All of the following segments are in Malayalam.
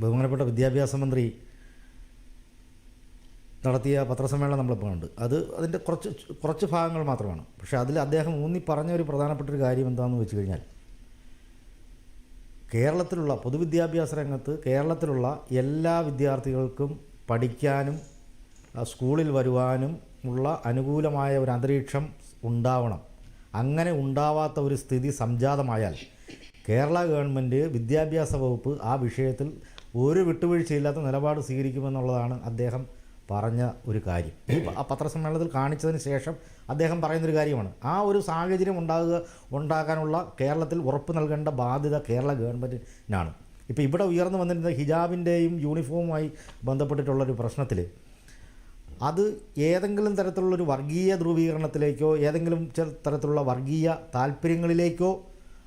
ബഹുമാനപ്പെട്ട വിദ്യാഭ്യാസ മന്ത്രി നടത്തിയ പത്രസമ്മേളനം നമ്മളിപ്പോൾ ഉണ്ട് അത് അതിന്റെ കുറച്ച് കുറച്ച് ഭാഗങ്ങൾ മാത്രമാണ്. പക്ഷേ അതിൽ അദ്ദേഹം ഊന്നി പറഞ്ഞ ഒരു പ്രധാനപ്പെട്ട ഒരു കാര്യം എന്താണെന്ന് വെച്ച് കഴിഞ്ഞാൽ കേരളത്തിലുള്ള പൊതുവിദ്യാഭ്യാസ രംഗത്ത് കേരളത്തിലുള്ള എല്ലാ വിദ്യാർത്ഥികൾക്കും പഠിക്കാനും സ്കൂളിൽ വരുവാനും ഉള്ള അനുകൂലമായ ഒരു അന്തരീക്ഷം ഉണ്ടാവണം. അങ്ങനെ ഉണ്ടാവാത്ത ഒരു സ്ഥിതി സംജാതമായാൽ കേരള ഗവൺമെന്റ് വിദ്യാഭ്യാസ വകുപ്പ് ആ വിഷയത്തിൽ ഒരു വിട്ടുവീഴ്ചയില്ലാത്ത നിലപാട് സ്വീകരിക്കുമെന്നുള്ളതാണ് അദ്ദേഹം പറഞ്ഞ ഒരു കാര്യം. ഈ പത്രസമ്മേളനത്തിൽ കാണിച്ചതിന് ശേഷം അദ്ദേഹം പറയുന്നൊരു കാര്യമാണ്. ആ ഒരു സാഹചര്യം ഉണ്ടാകുക ഉണ്ടാക്കാനുള്ള കേരളത്തിൽ ഉറപ്പ് നൽകേണ്ട ബാധ്യത കേരള ഗവൺമെന്റിനാണ് ഇപ്പോൾ ഇവിടെ ഉയർന്നു വന്നിരുന്ന ഹിജാബിന്റെയും യൂണിഫോമുമായി ബന്ധപ്പെട്ടിട്ടുള്ളൊരു പ്രശ്നത്തിൽ അത് ഏതെങ്കിലും തരത്തിലുള്ളൊരു വർഗീയ ധ്രുവീകരണത്തിലേക്കോ ഏതെങ്കിലും ചില തരത്തിലുള്ള വർഗീയ താല്പര്യങ്ങളിലേക്കോ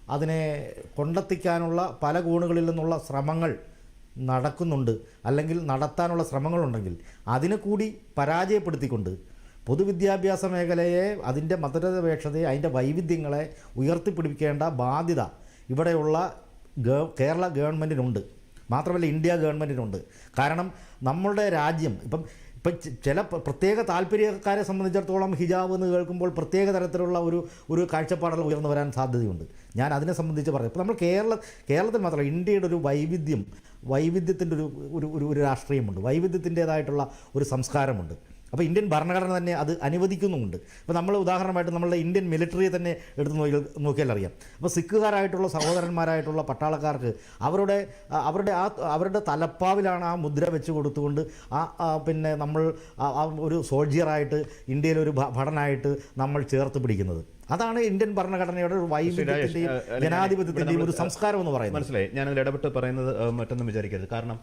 അതിനെ കൊണ്ടെത്തിക്കാനുള്ള പല കോണുകളിൽ നിന്നുള്ള ശ്രമങ്ങൾ നടക്കുന്നുണ്ട് അല്ലെങ്കിൽ നടത്താനുള്ള ശ്രമങ്ങളുണ്ടെങ്കിൽ അതിനെ കൂടി പരാജയപ്പെടുത്തിക്കൊണ്ട് പൊതുവിദ്യാഭ്യാസ മേഖലയെ അതിന്റെ മതനിരപേക്ഷതയെ അതിന്റെ വൈവിധ്യങ്ങളെ ഉയർത്തിപ്പിടിപ്പിക്കേണ്ട ബാധ്യത ഇവിടെയുള്ള കേരള ഗവൺമെന്റിനുണ്ട്. മാത്രമല്ല ഇന്ത്യ ഗവൺമെന്റിനുണ്ട്. കാരണം നമ്മളുടെ രാജ്യം ഇപ്പം ഇപ്പം ചില പ്രത്യേക താല്പര്യക്കാരെ സംബന്ധിച്ചിടത്തോളം ഹിജാബ് എന്ന് കേൾക്കുമ്പോൾ പ്രത്യേക തരത്തിലുള്ള ഒരു ഒരു കാഴ്ചപ്പാടുകൾ ഉയർന്നു വരാൻ സാധ്യതയുണ്ട്. ഞാൻ അതിനെ സംബന്ധിച്ച് പറയാം. ഇപ്പോൾ നമ്മൾ കേരള കേരളത്തിൽ മാത്രമല്ല ഇന്ത്യയുടെ ഒരു വൈവിധ്യം വൈവിധ്യത്തിന്റെ ഒരു ഒരു ഒരു രാഷ്ട്രീയമുണ്ട്. വൈവിധ്യത്തിന്റേതായിട്ടുള്ള ഒരു സംസ്കാരമുണ്ട്. അപ്പോൾ ഇന്ത്യൻ ഭരണഘടന തന്നെ അത് അനുവദിക്കുന്നുമുണ്ട്. അപ്പോൾ നമ്മൾ ഉദാഹരണമായിട്ട് നമ്മളുടെ ഇന്ത്യൻ മിലിറ്ററിയെ തന്നെ എടുത്ത് നോക്കി നോക്കിയാൽ അറിയാം. അപ്പോൾ സിഖുകാരായിട്ടുള്ള സഹോദരന്മാരായിട്ടുള്ള പട്ടാളക്കാർക്ക് അവരുടെ അവരുടെ ആ അവരുടെ തലപ്പാവിലാണ് ആ മുദ്ര വെച്ച് കൊടുത്തുകൊണ്ട് ആ പിന്നെ നമ്മൾ ഒരു സോൾജിയറായിട്ട് ഇന്ത്യയിലൊരു ഭടനായിട്ട് നമ്മൾ ചേർത്ത് പിടിക്കുന്നത്. അതാണ് ഇന്ത്യൻ ഭരണഘടനയുടെ ഒരു വൈവിധ്യത്തിന്റെയും ജനാധിപത്യത്തിന്റെയും ഒരു സംസ്കാരം എന്ന് പറയുന്നത്. മനസ്സിലായി. ഞാൻ അതിൽ ഇടപെട്ട് പറയുന്നത് മറ്റൊന്നും വിചാരിക്കരുത്. കാരണം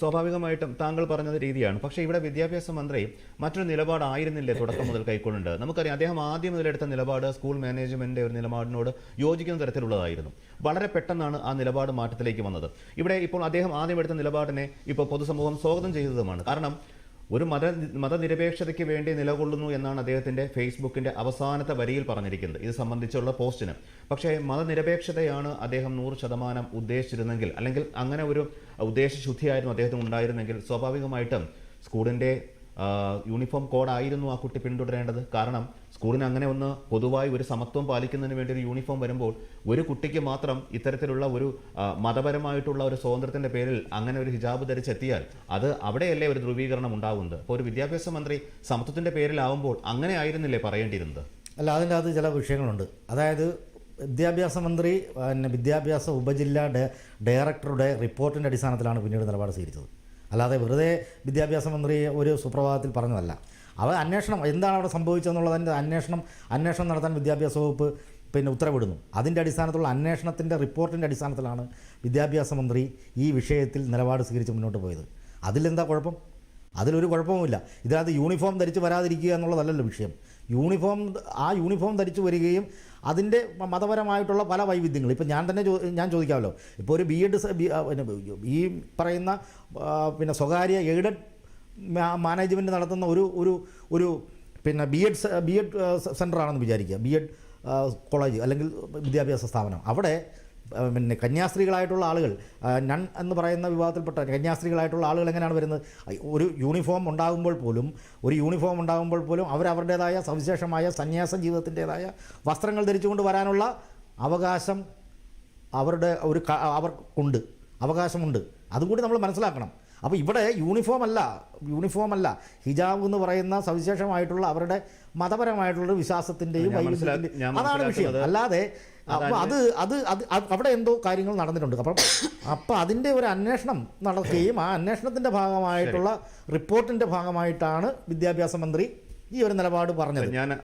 സ്വാഭാവികമായിട്ടും താങ്കൾ പറഞ്ഞത് രീതിയാണ്. പക്ഷെ ഇവിടെ വിദ്യാഭ്യാസ മന്ത്രി മറ്റൊരു നിലപാടായിരുന്നില്ലേ തുടക്കം മുതൽ കൈക്കൊള്ളുന്നത് നമുക്കറിയാം അദ്ദേഹം ആദ്യം മുതലെടുത്ത നിലപാട് സ്കൂൾ മാനേജ്മെന്റിന്റെ ഒരു നിലപാടിനോട് യോജിക്കുന്ന തരത്തിലുള്ളതായിരുന്നു. വളരെ പെട്ടെന്നാണ് ആ നിലപാട് മാറ്റത്തിലേക്ക് വന്നത്. ഇവിടെ ഇപ്പോൾ അദ്ദേഹം ആദ്യം എടുത്ത നിലപാടിനെ ഇപ്പോൾ പൊതുസമൂഹം സ്വാഗതം ചെയ്തതുമാണ്. കാരണം ഒരു മത മതനിരപേക്ഷതയ്ക്ക് വേണ്ടി നിലകൊള്ളുന്നു എന്നാണ് അദ്ദേഹത്തിന്റെ ഫേസ്ബുക്കിന്റെ അവസാനത്തെ വരിയിൽ പറഞ്ഞിരിക്കുന്നത്. ഇത് സംബന്ധിച്ചുള്ള പോസ്റ്റിന്. പക്ഷേ മതനിരപേക്ഷതയാണ് അദ്ദേഹം നൂറ് ശതമാനം ഉദ്ദേശിച്ചിരുന്നെങ്കിൽ അല്ലെങ്കിൽ അങ്ങനെ ഒരു ഉദ്ദേശശുദ്ധിയായിരുന്നു അദ്ദേഹത്തിന് ഉണ്ടായിരുന്നെങ്കിൽ സ്വാഭാവികമായിട്ടും സ്കൂളിന്റെ ആ, യൂണിഫോം കോഡായിരുന്നു ആ കുട്ടി പിന്തുടരേണ്ടത്. കാരണം സ്കൂളിന് അങ്ങനെ ഒന്ന് പൊതുവായി ഒരു സമത്വം പാലിക്കുന്നതിന് വേണ്ടി ഒരു യൂണിഫോം വരുമ്പോൾ ഒരു കുട്ടിക്ക് മാത്രം ഇത്തരത്തിലുള്ള ഒരു മതപരമായിട്ടുള്ള ഒരു സ്വാതന്ത്ര്യത്തിന്റെ പേരിൽ അങ്ങനെ ഒരു ഹിജാബ് ധരിച്ചെത്തിയാൽ അത് അവിടെയല്ലേ ഒരു ധ്രുവീകരണം ഉണ്ടാകുന്നത് അപ്പോൾ ഒരു വിദ്യാഭ്യാസ മന്ത്രി സമത്വത്തിന്റെ പേരിലാവുമ്പോൾ അങ്ങനെ ആയിരുന്നില്ലേ പറയേണ്ടിയിരുന്നത്? അല്ല അതിന്റെ അത് ചില വിഷയങ്ങളുണ്ട്. അതായത് വിദ്യാഭ്യാസ മന്ത്രി പിന്നെ വിദ്യാഭ്യാസ ഉപജില്ലാ ഡയ ഡയറക്ടറുടെ റിപ്പോർട്ടിന്റെ അടിസ്ഥാനത്തിലാണ് പിന്നീട് നിലപാട് സ്വീകരിച്ചത്. അല്ലാതെ വെറുതെ വിദ്യാഭ്യാസ മന്ത്രി ഒരു സുപ്രഭാതത്തിൽ പറഞ്ഞതല്ല. അവ അന്വേഷണം എന്താണ് അവിടെ സംഭവിച്ചതെന്നുള്ളതിന്റെ അന്വേഷണം അന്വേഷണം നടത്താൻ വിദ്യാഭ്യാസ വകുപ്പ് പിന്നെ ഉത്തരവിടുന്നു. അതിന്റെ അടിസ്ഥാനത്തിലുള്ള അന്വേഷണത്തിന്റെ റിപ്പോർട്ടിന്റെ അടിസ്ഥാനത്തിലാണ് വിദ്യാഭ്യാസ മന്ത്രി ഈ വിഷയത്തിൽ നിലപാട് സ്വീകരിച്ച് മുന്നോട്ട് പോയത്. അതിലെന്താ കുഴപ്പം? അതിലൊരു കുഴപ്പവുമില്ല. ഇതിനകത്ത് യൂണിഫോം ധരിച്ച് വരാതിരിക്കുക എന്നുള്ളതല്ലല്ലോ വിഷയം. യൂണിഫോം ആ യൂണിഫോം ധരിച്ച് വരികയും അതിന്റെ മതപരമായിട്ടുള്ള പല വൈവിധ്യങ്ങൾ. ഇപ്പം ഞാൻ തന്നെ ഞാൻ ചോദിക്കാമല്ലോ. ഇപ്പോൾ ഒരു ബി എഡ് ഈ പറയുന്ന പിന്നെ സ്വകാര്യ എയ്ഡഡ് മാനേജ്മെന്റ് നടത്തുന്ന ഒരു ഒരു ഒരു പിന്നെ ബി എഡ് ബി എഡ് സെന്ററാണെന്ന് വിചാരിക്കുക. ബി എഡ് കോളേജ് അല്ലെങ്കിൽ വിദ്യാഭ്യാസ സ്ഥാപനം. അവിടെ പിന്നെ കന്യാസ്ത്രീകളായിട്ടുള്ള ആളുകൾ നൺ എന്ന് പറയുന്ന വിഭാഗത്തിൽപ്പെട്ട കന്യാസ്ത്രീകളായിട്ടുള്ള ആളുകൾ എങ്ങനെയാണ് വരുന്നത്? ഒരു യൂണിഫോം ഉണ്ടാകുമ്പോൾ പോലും ഒരു യൂണിഫോം ഉണ്ടാകുമ്പോൾ പോലും അവരവരുടേതായ സവിശേഷമായ സന്യാസ ജീവിതത്തിന്റെതായ വസ്ത്രങ്ങൾ ധരിച്ചുകൊണ്ട് വരാനുള്ള അവകാശം അവരുടെ ഒരു അവർക്കുണ്ട് അവകാശമുണ്ട്. അതും കൂടി നമ്മൾ മനസ്സിലാക്കണം. അപ്പോൾ ഇവിടെ യൂണിഫോം അല്ല യൂണിഫോം അല്ല. ഹിജാബ് എന്ന് പറയുന്ന സവിശേഷമായിട്ടുള്ള അവരുടെ മതപരമായിട്ടുള്ള വിശ്വാസത്തിന്റെയും അതാണ് വിഷയം. അല്ലാതെ അപ്പോൾ അത് അത് അത് അത് അവിടെ എന്തോ കാര്യങ്ങൾ നടന്നിട്ടുണ്ട്. അപ്പം അപ്പം അതിന്റെ ഒരു അന്വേഷണം നടക്കുകയും ആ അന്വേഷണത്തിന്റെ ഭാഗമായിട്ടുള്ള റിപ്പോർട്ടിന്റെ ഭാഗമായിട്ടാണ് വിദ്യാഭ്യാസ മന്ത്രി ഈ ഒരു നിലപാട് പറഞ്ഞത്. ഞാൻ